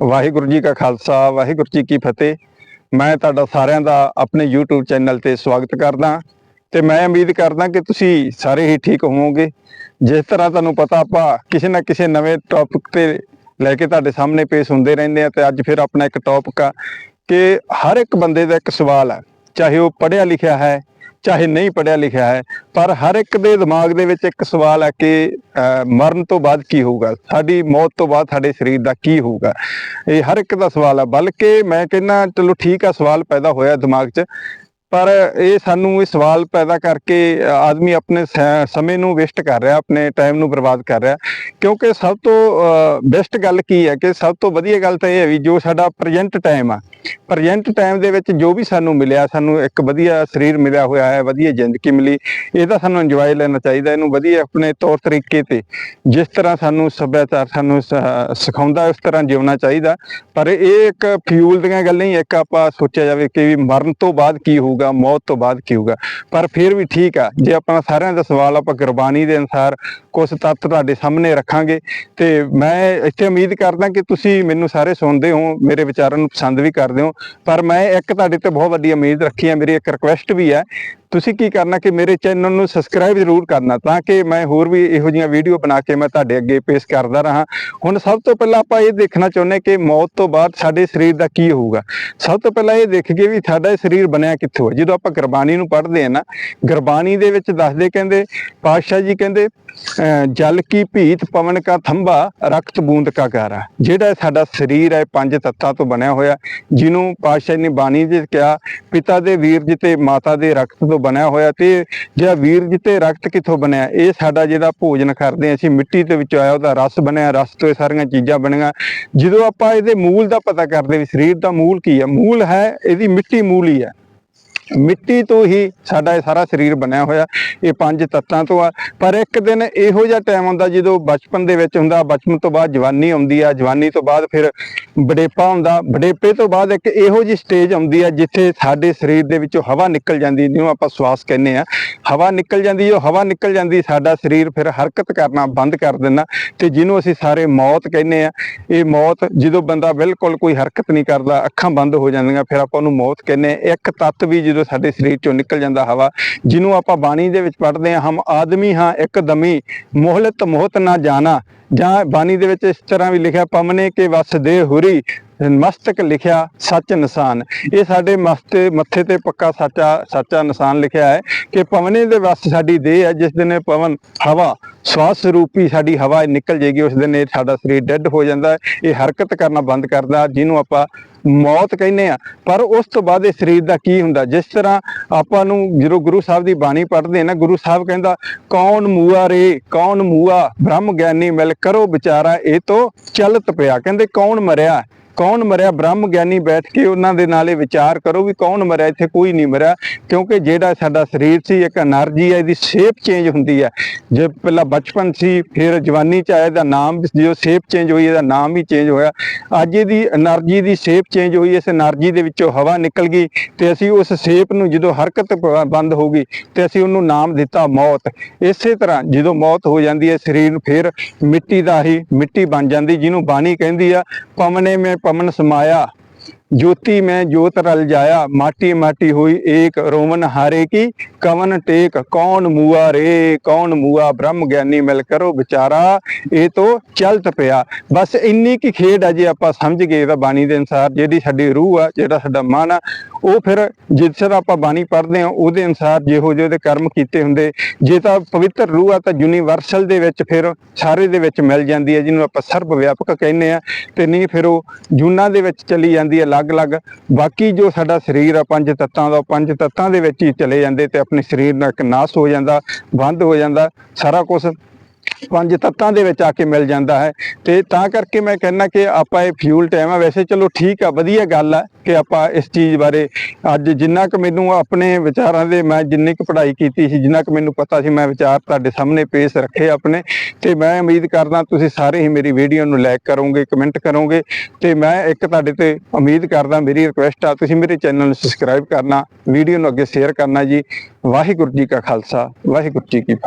ਵਾਹਿਗੁਰੂ ਜੀ ਕਾ ਖਾਲਸਾ, ਵਾਹਿਗੁਰੂ ਜੀ ਕੀ ਫਤਿਹ। ਮੈਂ ਤੁਹਾਡਾ ਸਾਰਿਆਂ ਦਾ ਆਪਣੇ YouTube ਚੈਨਲ ਤੇ ਸਵਾਗਤ ਕਰਦਾ ਤੇ ਮੈਂ ਉਮੀਦ ਕਰਦਾ ਕਿ ਤੁਸੀਂ ਸਾਰੇ ਹੀ ਠੀਕ ਹੋਵੋਗੇ। ਜਿਸ ਤਰ੍ਹਾਂ ਤੁਹਾਨੂੰ ਪਤਾ ਆਪਾਂ ਕਿਸੇ ਨਾ ਕਿਸੇ ਨਵੇਂ ਟੌਪਿਕ ਤੇ ਲੈ ਕੇ ਤੁਹਾਡੇ ਸਾਹਮਣੇ ਪੇਸ਼ ਹੁੰਦੇ ਰਹਿੰਦੇ ਆ ਤੇ ਅੱਜ ਫਿਰ ਆਪਣਾ ਇੱਕ ਟੌਪਿਕ ਆ ਕਿ ਹਰ ਇੱਕ ਬੰਦੇ ਦਾ ਇੱਕ ਸਵਾਲ ਆ, ਚਾਹੇ ਉਹ ਪੜ੍ਹਿਆ ਲਿਖਿਆ ਹੈ ਚਾਹੇ ਨਹੀਂ ਪੜ੍ਹਿਆ ਲਿਖਿਆ ਹੈ ਪਰ ਹਰ ਇੱਕ ਦੇ ਦਿਮਾਗ ਦੇ ਵਿੱਚ ਇੱਕ ਸਵਾਲ ਹੈ ਕਿ ਅਹ, ਮਰਨ ਤੋਂ ਬਾਅਦ ਕੀ ਹੋਊਗਾ? ਸਾਡੀ ਮੌਤ ਤੋਂ ਬਾਅਦ ਸਾਡੇ ਸਰੀਰ ਦਾ ਕੀ ਹੋਊਗਾ? ਇਹ ਹਰ ਇੱਕ ਦਾ ਸਵਾਲ ਹੈ। ਬਲਕਿ ਮੈਂ ਕਹਿੰਦਾ ਚਲੋ ਠੀਕ ਆ ਸਵਾਲ ਪੈਦਾ ਹੋਇਆ ਦਿਮਾਗ 'ਚ। ਪਰ ਇਹ ਸਾਨੂੰ ਇਹ ਸਵਾਲ ਪੈਦਾ ਕਰਕੇ ਆਦਮੀ ਆਪਣੇ ਸ- ਸਮੇਂ ਨੂੰ ਵੇਸਟ ਕਰ ਰਿਹਾ, ਆਪਣੇ ਟਾਈਮ ਨੂੰ ਬਰਬਾਦ ਕਰ ਰਿਹਾ। ਕਿਉਂਕਿ ਸਭ ਤੋਂ ਬੈਸਟ ਗੱਲ ਕੀ ਹੈ ਕਿ ਸਭ ਤੋਂ ਵਧੀਆ ਗੱਲ ਤਾਂ ਇਹ ਹੈ ਵੀ ਜੋ ਸਾਡਾ ਪ੍ਰੈਜ਼ੈਂਟ ਟਾਈਮ ਆ ਪ੍ਰੈਜ਼ੈਂਟ ਟਾਈਮ ਦੇ ਵਿੱਚ ਜੋ ਵੀ ਸਾਨੂੰ ਮਿਲਿਆ, ਸਾਨੂੰ ਇੱਕ ਵਧੀਆ ਸਰੀਰ ਮਿਲਿਆ ਹੋਇਆ ਹੈ, ਵਧੀਆ ਜ਼ਿੰਦਗੀ ਮਿਲੀ ਇਹਦਾ ਸਾਨੂੰ ਇੰਜੋਏ ਲੈਣਾ ਚਾਹੀਦਾ, ਇਹਨੂੰ ਵਧੀਆ ਆਪਣੇ ਤੌਰ ਤਰੀਕੇ ਤੇ ਜਿਸ ਤਰ੍ਹਾਂ ਸਾਨੂੰ ਸੱਭਿਆਚਾਰ ਸਾਨੂੰ ਸ- ਸਿਖਾਉਂਦਾ, ਉਸ ਤਰ੍ਹਾਂ ਜਿਉਣਾ ਚਾਹੀਦਾ। ਪਰ ਇਹ ਇੱਕ ਫਿਊਲ ਦੀਆਂ ਗੱਲਾਂ ਹੀ, ਇੱਕ ਆਪਾਂ ਸੋਚਿਆ ਜਾਵੇ ਕਿ ਵੀ ਮਰਨ ਤੋਂ ਬਾਅਦ ਕੀ ਹੋਊਗਾ। ਮੌਤ ਤੋਂ ਬਾਅਦ ਕੀ ਹੋਊਗਾ। ਪਰ ਫਿਰ ਵੀ ਠੀਕ ਆ, ਜੇ ਆਪਣਾ ਸਾਰਿਆਂ ਦਾ ਸਵਾਲ ਆਪਾਂ ਗੁਰਬਾਣੀ ਦੇ ਅਨੁਸਾਰ ਕੁਝ ਤੱਤ ਤੁਹਾਡੇ ਸਾਹਮਣੇ ਰੱਖਾਂਗੇ, ਤੇ ਮੈਂ ਇੱਥੇ ਉਮੀਦ ਕਰਦਾ ਕਿ ਤੁਸੀਂ ਮੈਨੂੰ ਸਾਰੇ ਸੁਣਦੇ ਹੋ, ਮੇਰੇ ਵਿਚਾਰਾਂ ਨੂੰ ਪਸੰਦ ਵੀ ਕਰਦੇ ਹੋ, ਪਰ ਮੈਂ ਇੱਕ ਤੁਹਾਡੇ ਤੇ ਬਹੁਤ ਵੱਡੀ ਉਮੀਦ ਰੱਖੀ ਹੈ ਮੇਰੀ ਇੱਕ ਰਿਕੁਐਸਟ ਵੀ ਹੈ ਤੁਸੀਂ ਕੀ ਕਰਨਾ ਕਿ ਮੇਰੇ ਚੈਨਲ ਨੂੰ ਸਬਸਕ੍ਰਾਈਬ ਜ਼ਰੂਰ ਕਰਨਾ ਤਾਂ ਕਿ ਮੈਂ ਹੋਰ ਵੀ ਇਹੋ ਜਿਹੀਆਂ ਵੀਡੀਓ ਬਣਾ ਕੇ ਮੈਂ ਤੁਹਾਡੇ ਅੱਗੇ ਪੇਸ਼ ਕਰਦਾ ਰਹਾ। ਹੁਣ ਸਭ ਤੋਂ ਪਹਿਲਾਂ ਆਪਾਂ ਇਹ ਦੇਖਣਾ ਚਾਹੁੰਦੇ ਕਿ ਮੌਤ ਤੋਂ ਬਾਅਦ ਸਾਡੇ ਸਰੀਰ ਦਾ ਕੀ ਹੋਊਗਾ। ਸਭ ਤੋਂ ਪਹਿਲਾਂ ਇਹ ਦੇਖੀਏ ਵੀ ਸਾਡਾ ਸਰੀਰ ਬਣਿਆ ਕਿੱਥੋਂ ਹੈ। ਜਦੋਂ ਆਪਾਂ ਗੁਰਬਾਣੀ ਨੂੰ ਪੜ੍ਹਦੇ ਹਾਂ ਨਾ, ਗੁਰਬਾਣੀ ਦੇ ਵਿੱਚ ਦੱਸਦੇ ਕਹਿੰਦੇ, ਪਾਤਸ਼ਾਹ ਜੀ ਕਹਿੰਦੇ ਜਲ ਕੀ ਭੀਤ ਪਵਨ ਕਾ ਥੰਬਾ ਰਕਤ ਬੂੰਦ ਕਾ ਗਾਰਾ ਜਿਹੜਾ ਸਾਡਾ ਸਰੀਰ ਹੈ ਪੰਜ ਤੱਤਾਂ ਤੋਂ ਬਣਿਆ ਹੋਇਆ, ਜਿਹਨੂੰ ਪਾਤਸ਼ਾਹ ਨੇ ਬਾਣੀ ਦੇ ਕਿਹਾ, ਪਿਤਾ ਦੇ ਵੀਰਜ ਤੇ ਮਾਤਾ ਦੇ ਰਕਤ ਤੋਂ ਬਣਿਆ ਹੋਇਆ ਤੇ ਜਿਹੜਾ ਵੀਰਜ ਤੇ ਰਕਤ ਕਿੱਥੋਂ ਬਣਿਆ, ਇਹ ਸਾਡਾ ਜਿਹੜਾ ਭੋਜਨ ਕਰਦੇ ਹਾਂ, ਅਸੀਂ ਮਿੱਟੀ ਦੇ ਵਿੱਚ ਆਇਆ, ਉਹਦਾ ਰਸ ਬਣਿਆ, ਰਸ ਤੋਂ ਇਹ ਸਾਰੀਆਂ ਚੀਜ਼ਾਂ ਬਣੀਆਂ। ਜਦੋਂ ਆਪਾਂ ਇਹਦੇ ਮੂਲ ਦਾ ਪਤਾ ਕਰਦੇ ਵੀ ਸਰੀਰ ਦਾ ਮੂਲ ਕੀ ਹੈ, ਮੂਲ ਹੈ, ਇਹਦੀ ਮਿੱਟੀ ਮੂਲ ਹੀ ਹੈ। ਮਿੱਟੀ ਤੋਂ ਹੀ ਸਾਡਾ ਇਹ ਸਾਰਾ ਸਰੀਰ ਬਣਿਆ ਹੋਇਆ। ਇਹ ਪੰਜ ਤੱਤਾਂ ਤੋਂ ਆ। ਪਰ ਇੱਕ ਦਿਨ ਇਹੋ ਜਿਹਾ ਟਾਈਮ ਆਉਂਦਾ ਜਦੋਂ ਬਚਪਨ ਦੇ ਵਿੱਚ ਹੁੰਦਾ, ਬਚਪਨ ਤੋਂ ਬਾਅਦ ਜਵਾਨੀ ਆਉਂਦੀ ਆ। ਜਵਾਨੀ ਤੋਂ ਬਾਅਦ ਫਿਰ ਬੜੇਪਾ ਹੁੰਦਾ। ਬੜੇਪੇ ਤੋਂ ਬਾਅਦ ਇੱਕ ਇਹੋ ਜਿਹੀ ਸਟੇਜ ਆਉਂਦੀ ਆ ਜਿੱਥੇ ਸਾਡੇ ਸਰੀਰ ਦੇ ਵਿੱਚੋਂ ਹਵਾ ਨਿਕਲ ਜਾਂਦੀ, ਜਿਹਨੂੰ ਆਪਾਂ ਸਵਾਸ ਕਹਿੰਦੇ ਆ। ਹਵਾ ਨਿਕਲ ਜਾਂਦੀ ਜੋ ਹਵਾ ਨਿਕਲ ਜਾਂਦੀ, ਸਾਡਾ ਸਰੀਰ ਫਿਰ ਹਰਕਤ ਕਰਨਾ ਬੰਦ ਕਰ ਦਿੰਦਾ ਤੇ ਜਿਹਨੂੰ ਅਸੀਂ ਸਾਰੇ ਮੌਤ ਕਹਿੰਦੇ ਆ। ਇਹ ਮੌਤ ਜਦੋਂ ਬੰਦਾ ਬਿਲਕੁਲ ਕੋਈ ਹਰਕਤ ਨਹੀਂ ਕਰਦਾ, ਅੱਖਾਂ ਬੰਦ ਹੋ ਜਾਂਦੀਆਂ, ਫਿਰ ਆਪਾਂ ਉਹਨੂੰ ਮੌਤ ਕਹਿੰਦੇ ਆ। ਇੱਕ ਤੱਤ ਵੀ ਜਦੋਂ ਸਾਡੇ ਸਰੀਰ ਚੋਂ ਨਿਕਲ ਜਾਂਦਾ ਹਵਾ, ਜਿਹਨੂੰ ਆਪਾਂ ਬਾਣੀ ਦੇ ਵਿੱਚ ਪੜ੍ਹਦੇ ਹਾਂ, ਹਮ ਆਦਮੀ ਹਾਂ, ਇੱਕ ਮੋਹਲਤ ਮੋਹਤ ਨਾ ਜਾਣਾ। ਜਾਂ ਬਾਣੀ ਦੇ ਵਿੱਚ ਇਸ ਤਰ੍ਹਾਂ ਵੀ ਲਿਖਿਆ, ਪਮਨੇ ਕੇ ਵਸ ਹੁਰੀ, ਮਸਤਕ ਲਿਖਿਆ, ਸੱਚ ਨਿਸ਼ਾਨ। ਇਹ ਸਾਡੇ ਮਸਤੇ, ਮੱਥੇ ਤੇ ਪੱਕਾ ਸੱਚਾ ਸੱਚਾ ਨਿਸ਼ਾਨ ਲਿਖਿਆ ਹੈ ਕਿ ਪਵਨੇ ਦੇ ਵਸ ਸਾਡੀ ਦੇਹ ਹੈ, ਜਿਸ ਦਿਨ ਪਵਨ ਹਵਾ, ਸਵਾਸ ਰੂਪੀ ਸਾਡੀ ਹਵਾ ਨਿਕਲ ਜੇਗੀ ਉਸ ਦਿਨ ਇਹ ਸਾਡਾ ਸਰੀਰ ਡੈੱਡ ਹੋ ਜਾਂਦਾ ਹੈ। ਇਹ ਹਰਕਤ ਕਰਨਾ ਬੰਦ ਕਰਦਾ, ਜਿਹਨੂੰ ਆਪਾਂ ਮੌਤ ਕਹਿੰਦੇ ਆ। ਪਰ ਉਸ ਤੋਂ ਬਾਅਦ ਇਹ ਸਰੀਰ ਦਾ ਕੀ ਹੁੰਦਾ? ਜਿਸ ਤਰ੍ਹਾਂ ਆਪਾਂ ਨੂੰ ਜਦੋਂ ਗੁਰੂ ਸਾਹਿਬ ਦੀ ਬਾਣੀ ਪੜ੍ਹਦੇ ਨਾ, ਗੁਰੂ ਸਾਹਿਬ ਕਹਿੰਦਾ, ਕੌਣ ਮੂਆ ਰੇ, ਕੌਣ ਮੂਆ? ਬ੍ਰਹਮ ਗਿਆਨੀ ਮਿਲ ਕਰੋ ਵਿਚਾਰਾ, ਇਹ ਤੋਂ ਚਲਤ ਪਿਆ। ਕਹਿੰਦੇ, ਕੌਣ ਮਰਿਆ? ਕੌਣ ਮਰਿਆ? ਬ੍ਰਹਮ ਗਿਆਨੀ ਬੈਠ ਕੇ ਉਹਨਾਂ ਦੇ ਨਾਲੇ ਵਿਚਾਰ ਕਰੋ ਵੀ ਕੌਣ ਮਰਿਆ? ਇੱਥੇ ਕੋਈ ਨਹੀਂ ਮਰਿਆ, ਕਿਉਂਕਿ ਜਿਹੜਾ ਸਾਡਾ ਸਰੀਰ ਸੀ, ਇੱਕ એનર્ਜੀ ਹੈ, ਇਹਦੀ ਸ਼ੇਪ ਚੇਂਜ ਹੁੰਦੀ ਹੈ। ਜੇ ਪਹਿਲਾਂ ਬਚਪਨ ਸੀ, ਫਿਰ ਜਵਾਨੀ ਚ ਆਇਆ ਦਾ ਨਾਮ ਜੋ ਸ਼ੇਪ ਚੇਂਜ ਹੋਈ, ਇਹਦਾ ਨਾਮ ਵੀ ਚੇਂਜ ਹੋਇਆ। ਅੱਜ ਇਹਦੀ એનર્ਜੀ ਦੀ ਸ਼ੇਪ ਚੇਂਜ ਹੋਈ, ਇਸ એનર્ਜੀ ਦੇ ਵਿੱਚੋਂ ਹਵਾ ਨਿਕਲ ਗਈ ਤੇ ਅਸੀਂ ਉਸ ਸ਼ੇਪ ਨੂੰ ਜਦੋਂ ਹਰਕਤ ਬੰਦ ਹੋ ਗਈ ਤੇ ਅਸੀਂ ਉਹਨੂੰ ਨਾਮ ਦਿੱਤਾ ਮੌਤ। ਇਸੇ ਤਰ੍ਹਾਂ ਜਦੋਂ ਮੌਤ ਹੋ ਜਾਂਦੀ ਹੈ, ਸਰੀਰ ਫਿਰ ਮਿੱਟੀ ਦਾ ਹੀ ਮਿੱਟੀ ਬਣ ਜਾਂਦੀ, ਜਿਹਨੂੰ ਬਾਣੀ ਕਹਿੰਦੀ ਆ ਪਵਨੇ ਮੇ ਪਵਨ ਸਮਾਇਆ। ज्योति में ज्योत रल जाया माटी माटी हुई एक रोमन हारे की कवन टेक कौन मुआ रे कौन मुआ ब्रह्म ਗਿਆਨੀ ਮਿਲ ਕਰੋ ਵਿਚਾਰਾ ਇਹ ਤੋਂ ਚਲਤ ਪਿਆ ਬਸ ਇੰਨੀ ਕੀ ਖੇਡ ਆ ਜੇ ਆਪਾਂ ਸਮਝ ਗਏ ਤਾਂ ਬਾਣੀ ਦੇ ਅਨਸਾਰ ਜਿਹੜੀ ਸਾਡੀ ਰੂਹ ਆ ਜਿਹੜਾ ਸਾਡਾ ਮਨ ਆ ਉਹ ਫਿਰ ਜਿਸ ਤਰ੍ਹਾਂ ਆਪਾਂ ਬਾਣੀ ਪੜ੍ਹਦੇ ਆ ਉਹਦੇ ਅਨਸਾਰ ਜਿਹੋ ਜਿਹੇ ਉਹਦੇ ਕਰਮ ਕੀਤੇ ਹੁੰਦੇ ਜੇ ਤਾਂ ਪਵਿੱਤਰ ਰੂਹ ਆ ਤਾਂ ਯੂਨੀਵਰਸਲ ਦੇ ਵਿੱਚ ਫਿਰ ਸਾਰੇ ਦੇ ਵਿੱਚ ਮਿਲ ਜਾਂਦੀ ਹੈ ਜਿਹਨੂੰ ਆਪਾਂ ਸਰਬ ਵਿਆਪਕ ਕਹਿੰਦੇ ਆ ਤੇ ਨਹੀਂ ਫਿਰ ਉਹ ਜੂਨਾਂ ਦੇ ਵਿੱਚ ਚਲੀ ਜਾਂਦੀ ਹੈ ਅਲੱਗ-ਅਲੱਗ। ਬਾਕੀ ਜੋ ਸਾਡਾ ਸਰੀਰ ਆ, ਪੰਜ ਤੱਤਾਂ ਦਾ, ਉਹ ਪੰਜ ਤੱਤਾਂ ਦੇ ਵਿੱਚ ਹੀ ਚਲੇ ਜਾਂਦੇ ਤੇ ਆਪਣੇ ਸਰੀਰ ਨਾਲ ਇੱਕ ਨਾਸ ਹੋ ਜਾਂਦਾ, ਬੰਦ ਹੋ ਜਾਂਦਾ, ਸਾਰਾ ਕੁਝ ਪੰਜ ਤੱਤਾਂ ਦੇ ਵਿੱਚ ਆ ਕੇ ਮਿਲ ਜਾਂਦਾ ਹੈ। ਤੇ ਤਾਂ ਕਰਕੇ ਮੈਂ ਕਹਿੰਦਾ ਕਿ ਆਪਾਂ ਇਹ ਫਿਊਲ ਟਾਈਮ ਆ, ਵੈਸੇ ਚਲੋ ਠੀਕ ਆ, ਵਧੀਆ ਗੱਲ ਆ ਕਿ ਆਪਾਂ ਇਸ ਚੀਜ਼ ਬਾਰੇ ਅੱਜ ਜਿੰਨਾ ਕੁ ਮੈਨੂੰ ਆਪਣੇ ਵਿਚਾਰਾਂ ਦੇ ਮੈਂ ਜਿੰਨੀ ਕੁ ਪੜ੍ਹਾਈ ਕੀਤੀ ਸੀ, ਜਿੰਨਾ ਕੁ ਮੈਨੂੰ ਪਤਾ ਸੀ, ਮੈਂ ਵਿਚਾਰ ਤੁਹਾਡੇ ਸਾਹਮਣੇ ਪੇਸ਼ ਰੱਖੇ ਆਪਣੇ। ਤੇ ਮੈਂ ਉਮੀਦ ਕਰਦਾ ਤੁਸੀਂ ਸਾਰੇ ਹੀ ਮੇਰੀ ਵੀਡੀਓ ਨੂੰ ਲਾਈਕ ਕਰੋਗੇ ਕਮੈਂਟ ਕਰੋਗੇ। ਤੇ ਮੈਂ ਇੱਕ ਤੁਹਾਡੇ ਤੇ ਉਮੀਦ ਕਰਦਾ, ਮੇਰੀ ਰਿਕੁਐਸਟ ਆ, ਤੁਸੀਂ ਮੇਰੇ ਚੈਨਲ ਨੂੰ ਸਬਸਕ੍ਰਾਈਬ ਕਰਨਾ ਵੀਡੀਓ ਨੂੰ ਅੱਗੇ ਸ਼ੇਅਰ ਕਰਨਾ ਜੀ। ਵਾਹਿਗੁਰੂ ਜੀ ਕਾ ਖਾਲਸਾ, ਵਾਹਿਗੁਰੂ ਜੀ ਕੀ ਫਤਿਹ।